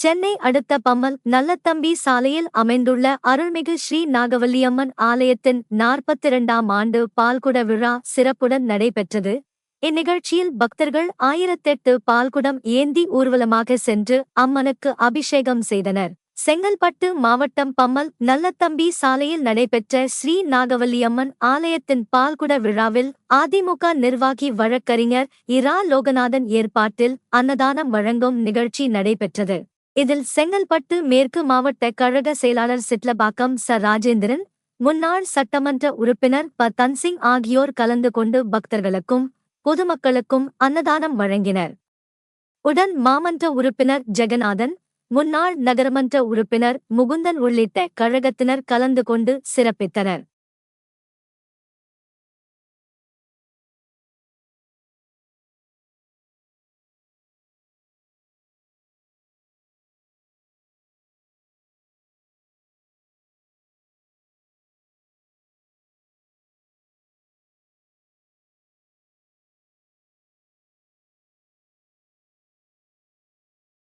சென்னை அடுத்த பம்மல் நல்லத்தம்பி சாலையில் அமைந்துள்ள அருள்மிகு ஸ்ரீ நாகவல்லியம்மன் ஆலயத்தின் நாற்பத்திரண்டாம் ஆண்டு பால்குட விழா சிறப்புடன் நடைபெற்றது. இந்நிகழ்ச்சியில் பக்தர்கள் ஆயிரத்தெட்டு பால்குடம் ஏந்தி ஊர்வலமாக சென்று அம்மனுக்கு அபிஷேகம் செய்தனர். செங்கல்பட்டு மாவட்டம் பம்மல் நல்லத்தம்பி சாலையில் நடைபெற்ற ஸ்ரீ நாகவல்லியம்மன் ஆலயத்தின் பால்குட விழாவில் அதிமுக நிர்வாகி வழக்கறிஞர் இரா லோகநாதன் ஏற்பாட்டில் அன்னதானம் வழங்கும் நிகழ்ச்சி நடைபெற்றது. இதில் செங்கல்பட்டு மேற்கு மாவட்ட கழக செயலாளர் சிட்லபாக்கம் ச. ராஜேந்திரன் முன்னாள் சட்டமன்ற உறுப்பினர் ப. தன்சிங் ஆகியோர் கலந்து கொண்டு பக்தர்களுக்கும் பொதுமக்களுக்கும் அன்னதானம் வழங்கினர். உடன் மாமன்ற உறுப்பினர் ஜெகநாதன் முன்னாள் நகரமன்ற உறுப்பினர் முகுந்தன் உள்ளிட்ட கழகத்தினர் கலந்து கொண்டு சிறப்பித்தனர்.